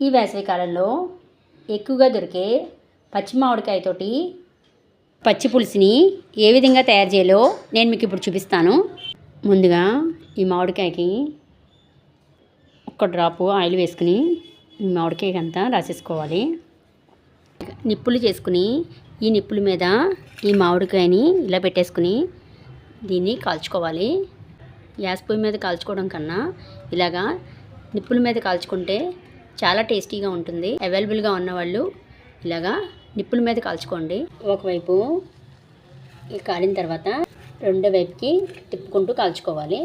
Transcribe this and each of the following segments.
ఈ వేసవికాలంలో ఎక్కువగా దొరికే పచ్చి మామిడికాయతోటి పచ్చి పులుసుని ఏ విధంగా తయారు చేయాలో నేను మీకు ఇప్పుడు చూపిస్తాను. ముందుగా ఈ మామిడికాయకి ఒక డ్రాపు ఆయిల్ వేసుకుని ఈ మామిడికాయకి అంతా రాసేసుకోవాలి. నిప్పులు చేసుకుని ఈ నిప్పుల మీద ఈ మామిడికాయని ఇలా పెట్టేసుకుని దీన్ని కాల్చుకోవాలి. గ్యాస్ పొయ్యి మీద కాల్చుకోవడం కన్నా ఇలాగా నిప్పుల మీద కాల్చుకుంటే చాలా టేస్టీగా ఉంటుంది. అవైలబుల్గా ఉన్నవాళ్ళు ఇలాగా నిప్పుల మీద కాల్చుకోండి. ఒకవైపు కాలిన తర్వాత రెండో వైపుకి తిప్పుకుంటూ కాల్చుకోవాలి.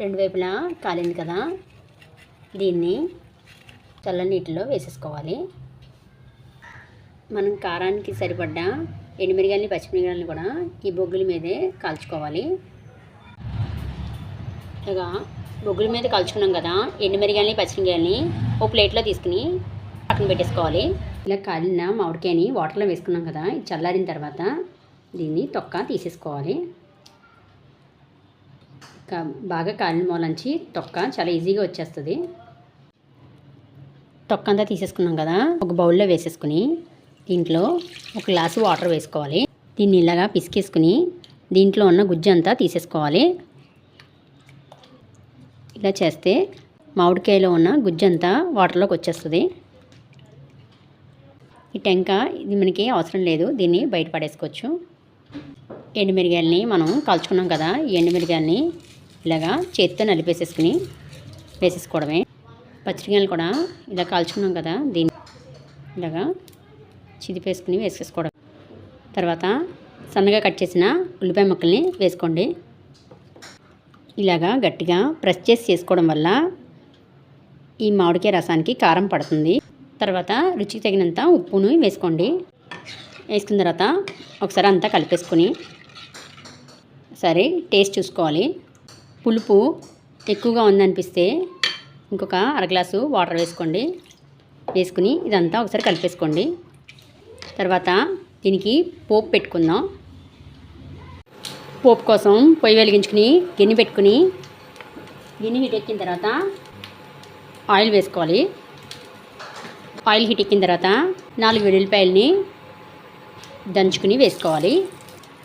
రెండు వైపులా కాలింది కదా దీన్ని చల్ల నీటిలో వేసేసుకోవాలి. మనం కారానికి సరిపడ్డ ఎండుమిరిగాయలని పచ్చిమిరిగాయలని కూడా ఈ బొగ్గుల మీదే కాల్చుకోవాలి. ఇలాగా బొగ్గుల మీద కలుచుకున్నాం కదా. ఎండుమిరగాయలని పచ్చిమిరిగాయలని ఓ ప్లేట్లో తీసుకుని పక్కన పెట్టేసుకోవాలి. ఇలా కాలిన మామిడికాయని వాటర్లో వేసుకున్నాం కదా. ఇది చల్లారిన తర్వాత దీన్ని తొక్క తీసేసుకోవాలి. బాగా కాలిన మూలంచి తొక్క చాలా ఈజీగా వచ్చేస్తుంది. తొక్క అంతా తీసేసుకున్నాం కదా. ఒక బౌల్లో వేసేసుకుని దీంట్లో ఒక గ్లాసు వాటర్ వేసుకోవాలి. దీన్ని ఇలాగా పిసికేసుకుని దీంట్లో ఉన్న గుజ్జు అంతా తీసేసుకోవాలి. ఇలా చేస్తే మామిడికాయలో ఉన్న గుజ్జు అంతా వాటర్లోకి వచ్చేస్తుంది. ఈ టెంక ఇది మనకి అవసరం లేదు దీన్ని బయట పడేసుకోవచ్చు. ఎండుమిరగాయలని మనం కాల్చుకున్నాం కదా ఈ ఎండుమిరగాయలని ఇలాగా చేతితో నలిపేసేసుకుని వేసేసుకోవడమే. పచ్చిమిరకాయలు కూడా ఇలా కాల్చుకున్నాం కదా దీన్ని ఇలాగా చిదిపేసుకుని వేసేసుకోవడం తర్వాత సన్నగా కట్ చేసిన ఉల్లిపాయ ముక్కల్ని వేసుకోండి. ఇలాగా గట్టిగా ప్రెస్ చేసి చేసుకోవడం వల్ల ఈ మామిడికాయ రసానికి కారం పడుతుంది. తర్వాత రుచికి తగినంత ఉప్పును వేసుకోండి. వేసుకున్న తర్వాత ఒకసారి అంతా కలిపేసుకొని సరే టేస్ట్ చూసుకోవాలి. పులుపు ఎక్కువగా ఉందనిపిస్తే ఇంకొక అర గ్లాసు వాటర్ వేసుకోండి. వేసుకుని ఇదంతా ఒకసారి కలిపేసుకోండి. తర్వాత దీనికి పోపు పెట్టుకుందాం. పోపు కోసం పొయ్యి వెలిగించుకుని గిన్నె పెట్టుకుని గిన్నె హీట్ ఎక్కిన తర్వాత ఆయిల్ వేసుకోవాలి. ఆయిల్ హీట్ ఎక్కిన తర్వాత నాలుగు వెల్లుల్లిపాయలని దంచుకుని వేసుకోవాలి.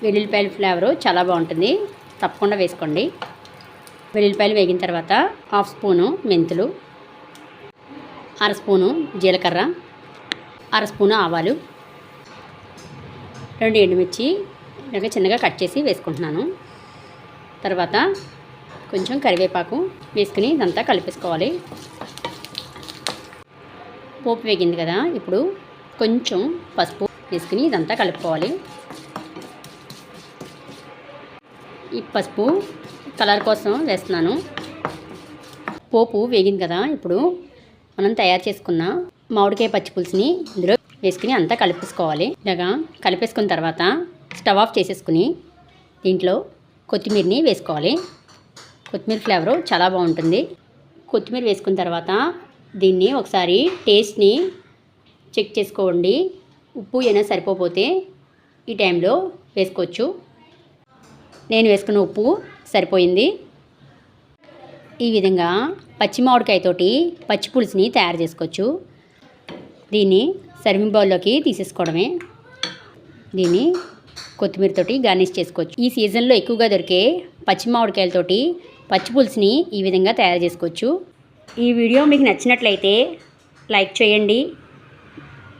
వెల్లుల్లిపాయల ఫ్లేవరు చాలా బాగుంటుంది. తప్పకుండా వేసుకోండి. వెల్లుల్లిపాయలు వేగిన తర్వాత హాఫ్ స్పూను మెంతులు అర స్పూను జీలకర్ర అర స్పూను ఆవాలు రెండు ఎండుమిర్చి ఇలాగ చిన్నగా కట్ చేసి వేసుకుంటున్నాను. తర్వాత కొంచెం కరివేపాకు వేసుకుని ఇదంతా కలిపేసుకోవాలి. పోపు వేగింది కదా ఇప్పుడు కొంచెం పసుపు వేసుకుని ఇదంతా కలుపుకోవాలి. ఈ పసుపు కలర్ కోసం వేస్తున్నాను. పోపు వేగింది కదా ఇప్పుడు మనం తయారు చేసుకున్న మామిడికాయ పచ్చి పులుసుని ఇందులో వేసుకుని అంతా కలిపేసుకోవాలి. ఇలాగా కలిపేసుకున్న తర్వాత స్టవ్ ఆఫ్ చేసేసుకుని దీంట్లో కొత్తిమీరని వేసుకోవాలి. కొత్తిమీర ఫ్లేవరు చాలా బాగుంటుంది. కొత్తిమీర వేసుకున్న తర్వాత దీన్ని ఒకసారి టేస్ట్ని చెక్ చేసుకోండి. ఉప్పు ఏమైనా సరిపోతే ఈ టైంలో వేసుకోవచ్చు. నేను వేసుకున్న ఉప్పు సరిపోయింది. ఈ విధంగా పచ్చి మామిడికాయతోటి పచ్చి పులుసుని తయారు చేసుకోవచ్చు. దీన్ని సర్వింగ్ బౌల్లోకి తీసేసుకోవడమే. దీన్ని కొత్తిమీరతోటి గార్నిష్ చేసుకోవచ్చు. ఈ సీజన్లో ఎక్కువగా దొరికే పచ్చి మామిడికాయలతోటి పచ్చి పులుసుని ఈ విధంగా తయారు చేసుకోవచ్చు. ఈ వీడియో మీకు నచ్చినట్లయితే లైక్ చేయండి.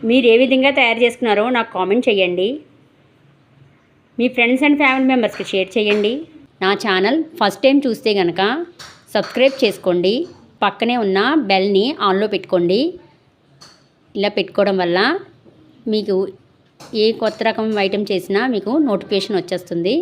మీరు ఏ విధంగా తయారు చేసుకున్నారో నాకు కామెంట్ చేయండి. మీ ఫ్రెండ్స్ అండ్ ఫ్యామిలీ మెంబర్స్కి షేర్ చేయండి. నా ఛానల్ ఫస్ట్ టైం చూస్తే కనుక సబ్స్క్రైబ్ చేసుకోండి. పక్కనే ఉన్న బెల్ని ఆన్లో పెట్టుకోండి. ఇలా పెట్టుకోవడం వల్ల మీకు ఏ కొత్త రకం ఐటెం చేసినా మీకు నోటిఫికేషన్ వచ్చేస్తుంది.